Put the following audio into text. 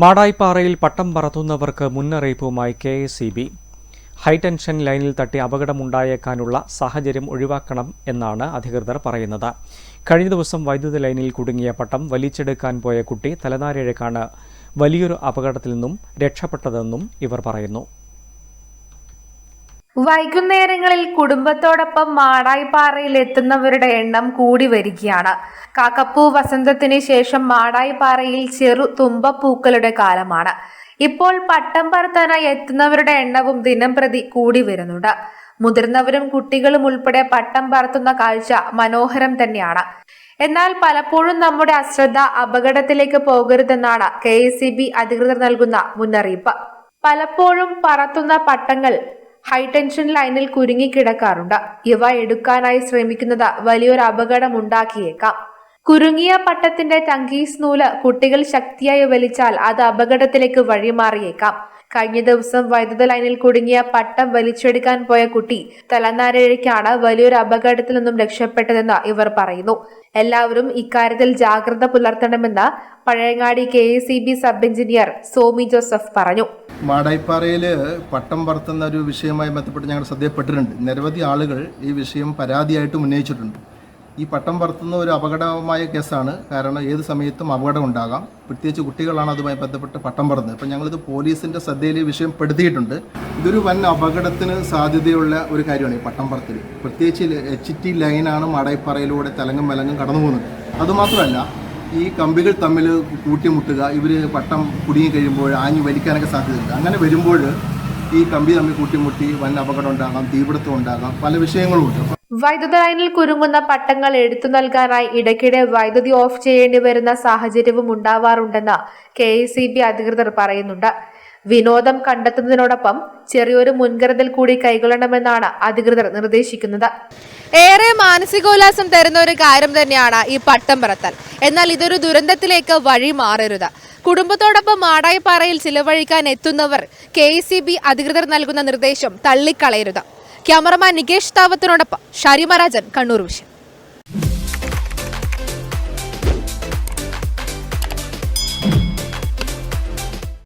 മാടായിപ്പാറയിൽ പട്ടം പറത്തുന്നവർക്ക് മുന്നറിയിപ്പുമായി K S E B. High tension ലൈനിൽ തട്ടി അപകടമുണ്ടായേക്കാനുള്ള സാഹചര്യം ഒഴിവാക്കണം എന്നാണ് അധികൃതർ പറയുന്നത്. കഴിഞ്ഞ ദിവസം വൈദ്യുത ലൈനിൽ കുടുങ്ങിയ പട്ടം വലിച്ചെടുക്കാൻ പോയ കുട്ടി തലനാരിഴക്കാണ് വലിയൊരു അപകടത്തിൽ നിന്നും രക്ഷപ്പെട്ടതെന്നും ഇവർ പറയുന്നു. വൈകുന്നേരങ്ങളിൽ കുടുംബത്തോടൊപ്പം മാടായിപ്പാറയിൽ എത്തുന്നവരുടെ എണ്ണം കൂടി വരികയാണ്. കാക്കപ്പൂ വസന്തത്തിന് ശേഷം മാടായിപ്പാറയിൽ ചെറു തുമ്പപ്പൂക്കളുടെ കാലമാണ്. ഇപ്പോൾ പട്ടം പറത്താനായി എത്തുന്നവരുടെ എണ്ണവും ദിനം പ്രതി കൂടി വരുന്നുണ്ട്. മുതിർന്നവരും കുട്ടികളും ഉൾപ്പെടെ പട്ടം പറത്തുന്ന കാഴ്ച മനോഹരം തന്നെയാണ്. എന്നാൽ പലപ്പോഴും നമ്മുടെ അശ്രദ്ധ അപകടത്തിലേക്ക് പോകരുതെന്നാണ് കെ അധികൃതർ നൽകുന്ന മുന്നറിയിപ്പ്. പലപ്പോഴും പറത്തുന്ന പട്ടങ്ങൾ ഹൈടെൻഷൻ ലൈനിൽ കുരുങ്ങിക്കിടക്കാറുണ്ട് ഇവ എടുക്കാനായി ശ്രമിക്കുന്നത് വലിയൊരു അപകടം ഉണ്ടാക്കിയേക്കാം കുരുങ്ങിയ പട്ടത്തിന്റെ ടങ്കീസ് നൂൽ കുട്ടികൾ ശക്തിയായി വലിച്ചാൽ അത് അപകടത്തിലേക്ക് വഴിമാറിയേക്കാം. കഴിഞ്ഞ ദിവസം വൈദ്യുത ലൈനിൽ കുടുങ്ങിയ പട്ടം വലിച്ചെടുക്കാൻ പോയ കുട്ടി തലനാരിഴയ്ക്കാണ് വലിയൊരു അപകടത്തിൽ നിന്നും രക്ഷപ്പെട്ടതെന്ന് ഇവർ പറയുന്നു. എല്ലാവരും ഇക്കാര്യത്തിൽ ജാഗ്രത പുലർത്തണമെന്ന് Pazhayangadi K S E B sub engineer Somi Joseph പറഞ്ഞു. മാടായിപ്പാറയിൽ പട്ടം പറത്തുന്ന ഒരു വിഷയവുമായി ബന്ധപ്പെട്ട് ഞങ്ങൾ ശ്രദ്ധയപ്പെട്ടിട്ടുണ്ട് നിരവധി ആളുകൾ ഈ വിഷയം പരാതിയായിട്ട് ഉന്നയിച്ചിട്ടുണ്ട്. ഈ പട്ടം പറത്തുന്ന ഒരു അപകടമായ കേസാണ്. കാരണം ഏത് സമയത്തും അപകടം ഉണ്ടാകാം. പ്രത്യേകിച്ച് കുട്ടികളാണ് അതുമായി ബന്ധപ്പെട്ട് പട്ടം പറന്നത് അപ്പം ഞങ്ങളിത് പോലീസിന്റെ ശ്രദ്ധയിൽ വിഷയം പെടുത്തിയിട്ടുണ്ട്. ഇതൊരു വൻ അപകടത്തിന് സാധ്യതയുള്ള ഒരു കാര്യമാണ് ഈ പട്ടം പറത്തൽ പ്രത്യേകിച്ച് എച്ച് ടി ലൈനാണ് മാടായിപ്പാറയിലൂടെ തലങ്ങും മലങ്ങും കടന്നു പോകുന്നത്. അതുമാത്രമല്ല ഈ കമ്പികൾ തമ്മിൽ കൂട്ടിമുട്ടുക ഇവർ പട്ടം കുടുങ്ങി കഴിയുമ്പോൾ ആഞ്ഞു വലിക്കാനൊക്കെ സാധ്യതയുണ്ട്. അങ്ങനെ വരുമ്പോൾ ഈ കമ്പി തമ്മിൽ കൂട്ടിമുട്ടി വൻ അപകടം ഉണ്ടാകാം തീപിടുത്തം ഉണ്ടാകാം പല വിഷയങ്ങളും ഉണ്ട്. വൈദ്യുത ലൈനിൽ കുരുങ്ങുന്ന പട്ടങ്ങൾ എടുത്തു നൽകാനായി ഇടയ്ക്കിടെ വൈദ്യുതി ഓഫ് ചെയ്യേണ്ടി വരുന്ന സാഹചര്യവും ഉണ്ടാവാറുണ്ടെന്ന് കെ അധികൃതർ പറയുന്നുണ്ട്. വിനോദം കണ്ടെത്തുന്നതിനോടൊപ്പം ചെറിയൊരു മുൻകരുതൽ കൂടി കൈക്കൊള്ളണമെന്നാണ് അധികൃതർ നിർദ്ദേശിക്കുന്നത്. ഏറെ മാനസികോല്ലാസം തരുന്ന ഒരു കാര്യം തന്നെയാണ് ഈ പട്ടം പറത്തൽ. എന്നാൽ ഇതൊരു ദുരന്തത്തിലേക്ക് വഴി മാറരുത്. കുടുംബത്തോടൊപ്പം മാടായിപ്പാറയിൽ ചിലവഴിക്കാൻ എത്തുന്നവർ കെ അധികൃതർ നൽകുന്ന നിർദ്ദേശം തള്ളിക്കളയരുത്. ക്യാമറമാൻ നികേഷ് താവത്തിനോടൊപ്പം ഷാരിമരാജൻ കണ്ണൂർ വിഷൻ.